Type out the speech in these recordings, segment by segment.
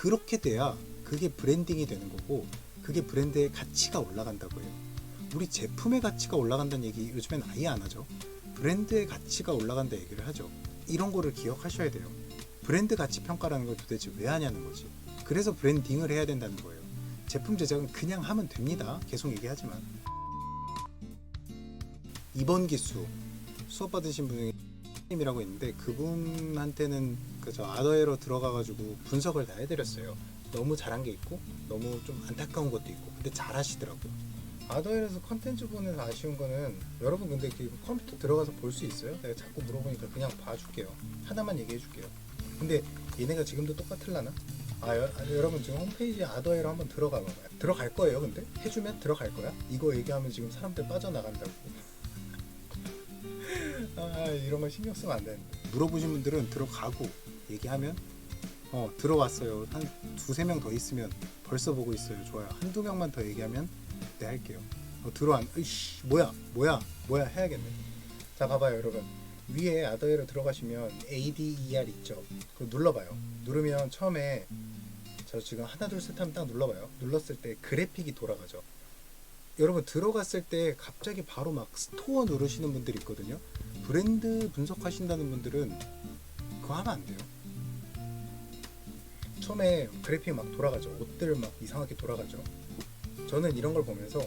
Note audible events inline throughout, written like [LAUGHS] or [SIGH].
그렇게 돼야 그게 브랜딩이 되는 거고 그게 브랜드의 가치가 올라간다고 해요. 우리 제품의 가치가 올라간다는 얘기 요즘엔 아예 안 하죠. 브랜드의 가치가 올라간다 얘기를 하죠. 이런 거를 기억하셔야 돼요. 브랜드 가치 평가라는 걸 도대체 왜 하냐는 거지. 그래서 브랜딩을 해야 된다는 거예요. 제품 제작은 그냥 하면 됩니다. 계속 얘기하지만. 이번 기수 수업 받으신 분이 님이라고 있는데 그분한테는 그저 아더에로 들어가가지고 분석을 다 해드렸어요. 너무 잘한 게 있고 너무 좀 안타까운 것도 있고 근데 잘하시더라고요. 아더에서 컨텐츠 보내서 아쉬운 거는 여러분 근데 그 컴퓨터 들어가서 볼 수 있어요? 내가 자꾸 물어보니까 그냥 봐줄게요. 하나만 얘기해줄게요. 근데 얘네가 지금도 똑같을라나? 아, 여, 아, 여러분 지금 홈페이지 아더에로 한번 들어가 봐봐요. 들어갈 거예요, 근데 해주면 들어갈 거야. 이거 얘기하면 지금 사람들 빠져나간다고. [LAUGHS] 아 이런 거 신경 쓰면 안 되는데. 물어보신 분들은 들어가고 얘기하면 어 들어왔어요. 한 두세 명 더 있으면 벌써 보고 있어요. 좋아요. 한두 명만 더 얘기하면 네 할게요. 어, 들어왔. 으이씨 뭐야 뭐야 뭐야 해야겠네. 자 봐봐요 여러분. 위에 아더에로 들어가시면 ADER 있죠. 그거 눌러봐요. 누르면 처음에 저 지금 하나 둘 셋 하면 딱 눌러봐요. 눌렀을 때 그래픽이 돌아가죠. 여러분 들어갔을 때 갑자기 바로 막 스토어 누르시는 분들이 있거든요. 브랜드 분석하신다는 분들은 그거 하면 안 돼요. 처음에 그래픽 막 돌아가죠. 옷들 막 이상하게 돌아가죠. 저는 이런 걸 보면서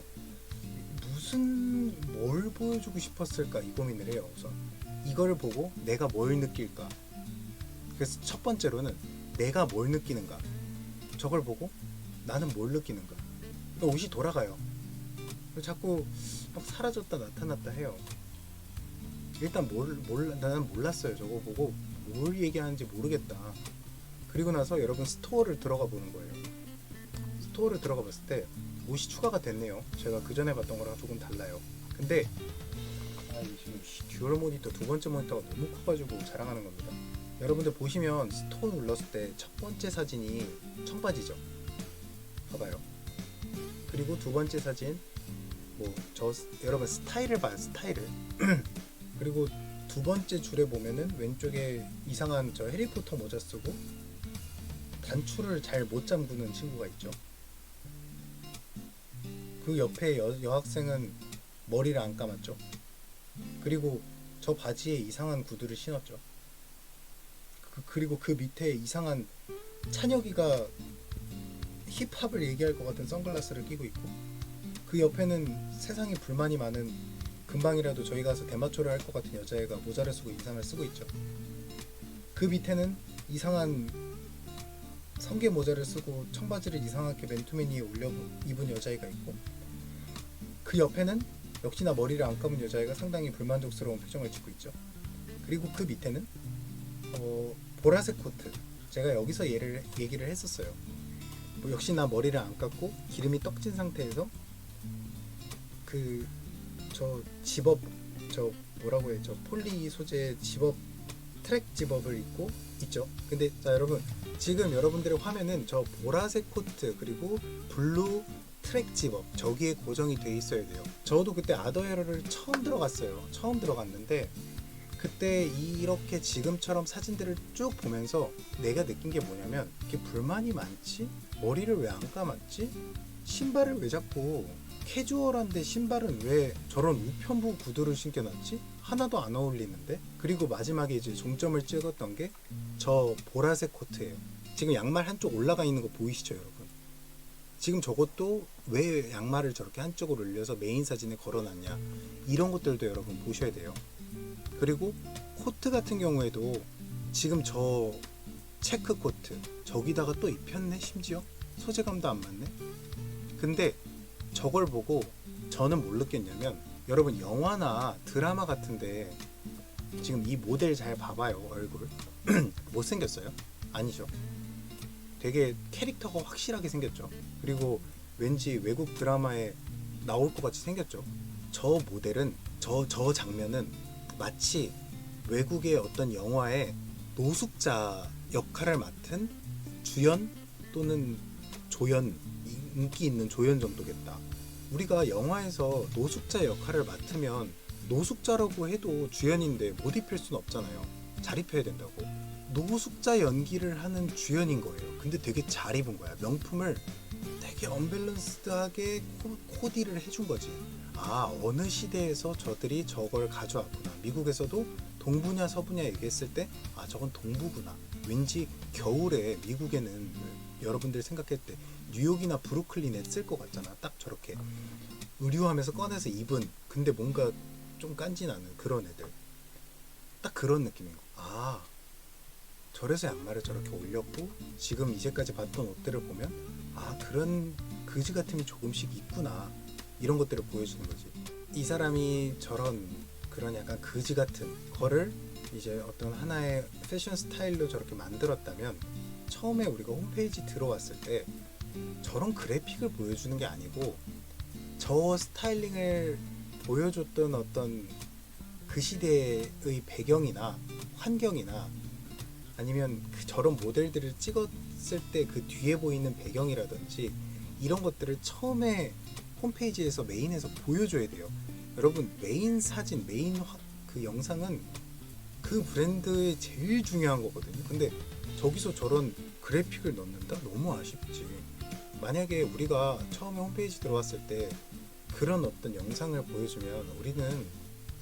무슨 뭘 보여주고 싶었을까 이 고민을 해요. 우선 이걸 보고 내가 뭘 느낄까. 그래서 첫 번째로는 내가 뭘 느끼는가. 저걸 보고 나는 뭘 느끼는가. 옷이 돌아가요. 자꾸 막 사라졌다 나타났다 해요. 일단 뭘 몰라 나는 몰랐어요. 저거 보고 뭘 얘기하는지 모르겠다. 그리고 나서 여러분 스토어를 들어가 보는 거예요. 스토어를 들어가 봤을 때 옷이 추가가 됐네요. 제가 그 전에 봤던 거랑 조금 달라요. 근데 아, 이 지금 씨, 듀얼 모니터 두 번째 모니터가 너무 커가지고 자랑하는 겁니다. 여러분들 보시면 스토어 눌렀을 때 첫 번째 사진이 청바지죠. 봐봐요. 그리고 두 번째 사진 뭐 저 여러분 스타일을 봐요 스타일을 [CLEARS THROAT] 그리고 두 번째 줄에 보면은 왼쪽에 이상한 저 해리포터 모자 쓰고 단추를 잘 못 잠그는 친구가 있죠. 그 옆에 여, 여학생은 머리를 안 감았죠. 그리고 저 바지에 이상한 구두를 신었죠. 그, 그리고 그 밑에 이상한 찬혁이가 힙합을 얘기할 것 같은 선글라스를 끼고 있고 그 옆에는 세상에 불만이 많은 금방이라도 저희 가서 대마초를 할 것 같은 여자애가 모자를 쓰고 인상을 쓰고 있죠. 그 밑에는 이상한 성게 모자를 쓰고 청바지를 이상하게 맨투맨 위에 올려 입은 여자애가 있고 그 옆에는 역시나 머리를 안 감은 여자애가 상당히 불만족스러운 표정을 짓고 있죠. 그리고 그 밑에는 어, 보라색 코트 제가 여기서 얘를 얘기를 했었어요. 뭐 역시나 머리를 안 감고 기름이 떡진 상태에서 그 저 집업 저 뭐라고 해저 폴리 소재 집업 트랙 집업을 입고 있죠. 근데 자 여러분 지금 여러분들의 화면은 저 보라색 코트 그리고 블루 트랙 집업 저기에 고정이 돼 있어야 돼요. 저도 그때 아더에러를 처음 들어갔어요. 처음 들어갔는데 그때 이렇게 지금처럼 사진들을 쭉 보면서 내가 느낀 게 뭐냐면 이렇게 불만이 많지? 머리를 왜 안 감았지? 신발을 왜 자꾸 캐주얼한데 신발은 왜 저런 우편부 구두를 신겨놨지? 하나도 안 어울리는데? 그리고 마지막에 이제 종점을 찍었던 게 저 보라색 코트예요. 지금 양말 한쪽 올라가 있는 거 보이시죠, 여러분? 지금 저것도 왜 양말을 저렇게 한쪽으로 올려서 메인 사진에 걸어놨냐? 이런 것들도 여러분 보셔야 돼요. 그리고 코트 같은 경우에도 지금 저 체크 코트 저기다가 또 입혔네 심지어 소재감도 안 맞네. 근데 저걸 보고 저는 뭘 느꼈냐면 여러분 영화나 드라마 같은데 지금 이 모델 잘 봐봐요 얼굴. [CLEARS THROAT] 못생겼어요? 아니죠. 되게 캐릭터가 확실하게 생겼죠. 그리고 왠지 외국 드라마에 나올 것 같이 생겼죠. 저 모델은 저, 저 장면은 마치 외국의 어떤 영화의 노숙자 역할을 맡은 주연 또는 조연 인기 있는 조연 정도겠다. 우리가 영화에서 노숙자 역할을 맡으면 노숙자라고 해도 주연인데 못 입힐 수는 없잖아요. 잘 입혀야 된다고. 노숙자 연기를 하는 주연인 거예요. 근데 되게 잘 입은 거야. 명품을 되게 언밸런스드하게 코- 코디를 해준 거지. 아 어느 시대에서 저들이 저걸 가져왔구나. 미국에서도 동부냐 서부냐 얘기했을 때 아 저건 동부구나. 왠지 겨울에 미국에는 여러분들 생각할 때 뉴욕이나 브루클린에 쓸 것 같잖아. 딱 저렇게 의류하면서 꺼내서 입은 근데 뭔가 좀 깐지나는 그런 애들. 딱 그런 느낌인 거. 아 저래서 양말을 저렇게 올렸고 지금 이제까지 봤던 옷들을 보면 아 그런 그지 같음이 조금씩 있구나 이런 것들을 보여주는 거지 이 사람이 저런 그런 약간 그지 같은 거를 이제 어떤 하나의 패션 스타일로 저렇게 만들었다면 처음에 우리가 홈페이지 들어왔을 때 저런 그래픽을 보여주는 게 아니고 저 스타일링을 보여줬던 어떤 그 시대의 배경이나 환경이나 아니면 그 저런 모델들을 찍었을 때 그 뒤에 보이는 배경이라든지 이런 것들을 처음에 홈페이지에서 메인에서 보여줘야 돼요. 여러분 메인 사진, 메인 화, 그 영상은 그 브랜드의 제일 중요한 거거든요. 근데 저기서 저런 그래픽을 넣는다? 너무 아쉽지. 만약에 우리가 처음에 홈페이지 들어왔을 때 그런 어떤 영상을 보여주면 우리는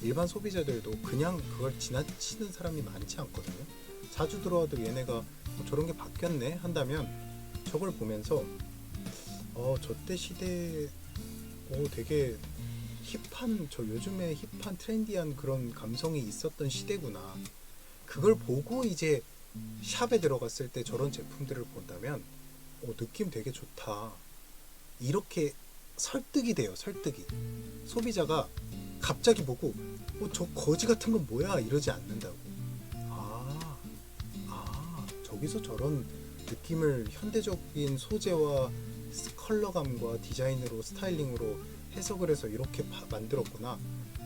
일반 소비자들도 그냥 그걸 지나치는 사람이 많지 않거든요. 자주 들어와도 얘네가 뭐 저런 게 바뀌었네 한다면 저걸 보면서 어 저 때 시대 오 되게 힙한 저 요즘에 힙한 트렌디한 그런 감성이 있었던 시대구나 그걸 보고 이제 샵에 들어갔을 때 저런 제품들을 본다면 오 느낌 되게 좋다. 이렇게 설득이 돼요 설득이. 소비자가 갑자기 보고 어, 저 거지 같은 건 뭐야? 이러지 않는다고. 아, 아 저기서 저런 느낌을 현대적인 소재와 스- 컬러감과 디자인으로 스타일링으로 해석을 해서 이렇게 파- 만들었구나.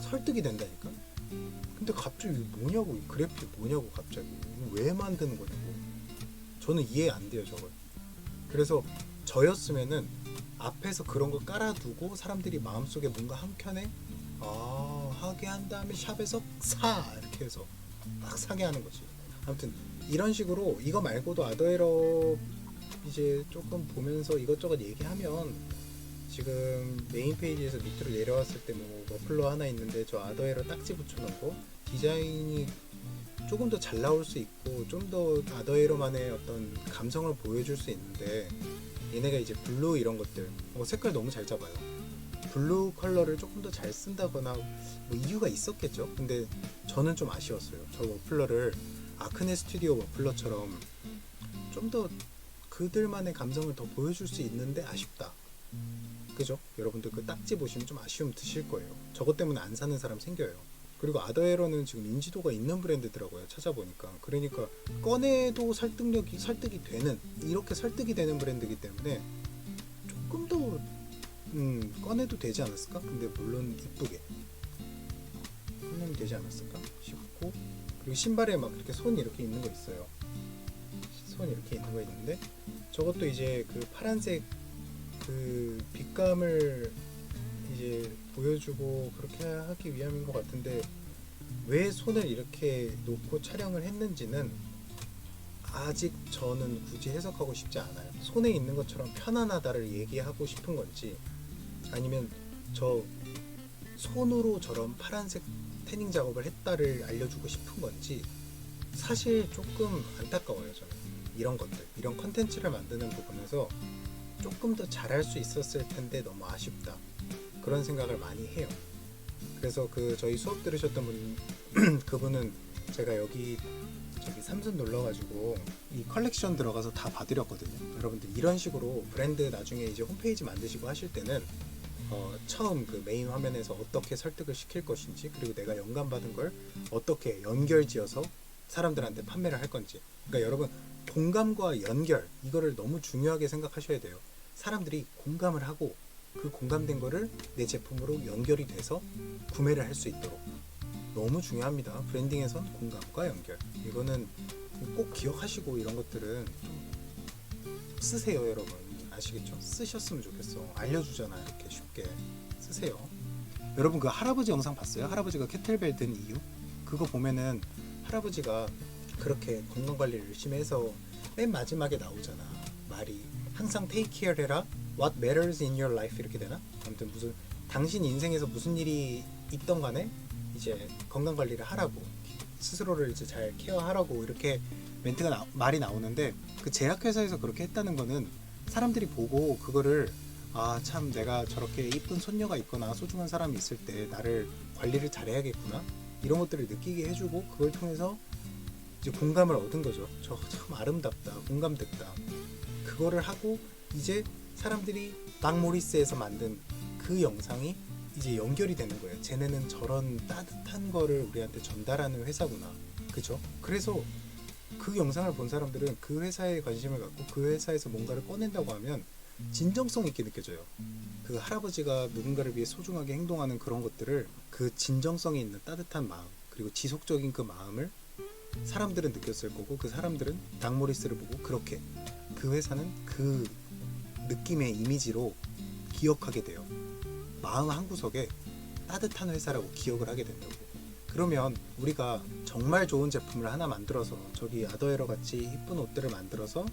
설득이 된다니까? 근데 갑자기 뭐냐고 이 그래픽 뭐냐고 갑자기. 왜 만드는 거냐고. 저는 이해 안 돼요 저걸 그래서 저였으면은 앞에서 그런 거 깔아두고 사람들이 마음속에 뭔가 한켠에 아 하게 한 다음에 샵에서 사! 이렇게 해서 딱 사게 하는 거지. 아무튼 이런 식으로 이거 말고도 아더에러 이제 조금 보면서 이것저것 얘기하면 지금 메인 페이지에서 밑으로 내려왔을 때 뭐 머플러 하나 있는데 저 아더에러 딱지 붙여놓은 거 디자인이 조금 더 잘 나올 수 있고 좀 더 아더에러만의 어떤 감성을 보여줄 수 있는데 얘네가 이제 블루 이런 것들 어, 색깔 너무 잘 잡아요. 블루 컬러를 조금 더 잘 쓴다거나 뭐 이유가 있었겠죠. 근데 저는 좀 아쉬웠어요. 저 머플러를 아크네 스튜디오 머플러처럼 좀 더 그들만의 감성을 더 보여줄 수 있는데 아쉽다. 그죠? 여러분들 그 딱지 보시면 좀 아쉬움 드실 거예요. 저것 때문에 안 사는 사람 생겨요 그리고 아더에러는 지금 인지도가 있는 브랜드더라고요 찾아보니까. 그러니까 꺼내도 설득력이 설득이 되는 이렇게 설득이 되는 브랜드이기 때문에 조금 더 음, 꺼내도 되지 않았을까? 근데 물론 이쁘게 꺼내면 되지 않았을까? 싶고. 그리고 신발에 막 이렇게 손 이렇게 있는 거 있어요. 손 이렇게 있는 거 있는데 저것도 이제 그 파란색 그 빛감을 이제 보여주고 그렇게 하기 위함인 것 같은데 왜 손을 이렇게 놓고 촬영을 했는지는 아직 저는 굳이 해석하고 싶지 않아요. 손에 있는 것처럼 편안하다를 얘기하고 싶은 건지 아니면 저 손으로 저런 파란색 태닝 작업을 했다를 알려주고 싶은 건지 사실 조금 안타까워요 저는 이런 것들 이런 컨텐츠를 만드는 부분에서 조금 더 잘할 수 있었을 텐데 너무 아쉽다 그런 생각을 많이 해요. 그래서 그 저희 수업 들으셨던 분 [CLEARS THROAT] 그분은 제가 여기 저기 삼선 놀러가지고 이 컬렉션 들어가서 다 봐드렸거든요. 여러분들 이런 식으로 브랜드 나중에 이제 홈페이지 만드시고 하실 때는 어, 처음 그 메인 화면에서 어떻게 설득을 시킬 것인지 그리고 내가 영감 받은 걸 어떻게 연결지어서 사람들한테 판매를 할 건지. 그러니까 여러분 공감과 연결 이거를 너무 중요하게 생각하셔야 돼요. 사람들이 공감을 하고 그 공감된 거를 내 제품으로 연결이 돼서 구매를 할 수 있도록. 너무 중요합니다. 브랜딩에선 공감과 연결. 이거는 꼭 기억하시고 이런 것들은 좀 쓰세요 여러분. 아시겠죠? 쓰셨으면 좋겠어. 알려주잖아 이렇게 쉽게. 쓰세요. 여러분 그 할아버지 영상 봤어요? 할아버지가 캐틀벨 든 이유? 그거 보면은 할아버지가 그렇게 건강 관리를 열심히 해서 맨 마지막에 나오잖아. 말이 항상 care 해라 what matters in your life 이렇게 되나 아무튼 무슨 당신 인생에서 무슨 일이 있던 간에 이제 건강 관리를 하라고 스스로를 이제 잘 케어하라고 이렇게 멘트가 나- 말이 나오는데 그 제약회사에서 그렇게 했다는 거는 사람들이 보고 그거를 아 참 내가 저렇게 이쁜 손녀가 있거나 소중한 사람이 있을 때 나를 관리를 잘해야겠구나 이런 것들을 느끼게 해주고 그걸 통해서 이제 공감을 얻은 거죠. 저 참 아름답다, 공감됐다. 그거를 하고 이제 사람들이 막 모리스에서 만든 그 영상이 이제 연결이 되는 거예요. 쟤네는 저런 따뜻한 거를 우리한테 전달하는 회사구나. 그죠? 그래서 그 영상을 본 사람들은 그 회사에 관심을 갖고 그 회사에서 뭔가를 꺼낸다고 하면 진정성 있게 느껴져요. 그 할아버지가 누군가를 위해 소중하게 행동하는 그런 것들을 그 진정성이 있는 따뜻한 마음 그리고 지속적인 그 마음을 사람들은 느꼈을 거고 그 사람들은 닥모리스를 보고 그렇게 그 회사는 그 느낌의 이미지로 기억하게 돼요. 마음 한 구석에 따뜻한 회사라고 기억을 하게 된다고. 그러면 우리가 정말 좋은 제품을 하나 만들어서 저기 아더에러 같이 이쁜 옷들을 만들어서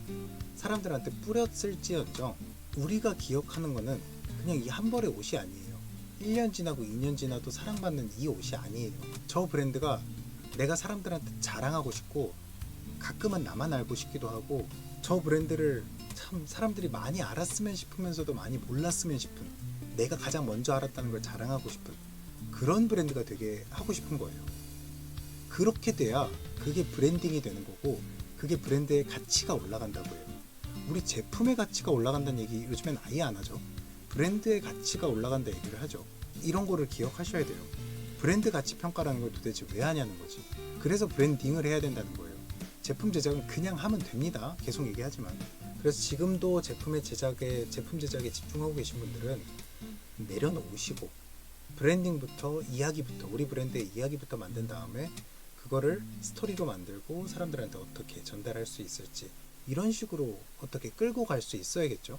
사람들한테 뿌렸을지언정 우리가 기억하는 거는 그냥 이 한 벌의 옷이 아니에요. 1년 지나고 2년 지나도 사랑받는 이 옷이 아니에요. 저 브랜드가 내가 사람들한테 자랑하고 싶고 가끔은 나만 알고 싶기도 하고 저 브랜드를 참 사람들이 많이 알았으면 싶으면서도 많이 몰랐으면 싶은 내가 가장 먼저 알았다는 걸 자랑하고 싶은 그런 브랜드가 되게 하고 싶은 거예요. 그렇게 돼야 그게 브랜딩이 되는 거고 그게 브랜드의 가치가 올라간다고 해요. 우리 제품의 가치가 올라간다는 얘기 요즘엔 아예 안 하죠. 브랜드의 가치가 올라간다 얘기를 하죠. 이런 거를 기억하셔야 돼요. 브랜드 가치 평가라는 걸 도대체 왜 하냐는 거지. 그래서 브랜딩을 해야 된다는 거예요. 제품 제작은 그냥 하면 됩니다. 계속 얘기하지만. 그래서 지금도 제품의 제작에 제품 제작에 집중하고 계신 분들은 내려놓으시고 브랜딩부터 이야기부터 우리 브랜드의 이야기부터 만든 다음에 그거를 스토리로 만들고 사람들한테 어떻게 전달할 수 있을지 이런 식으로 어떻게 끌고 갈 수 있어야겠죠.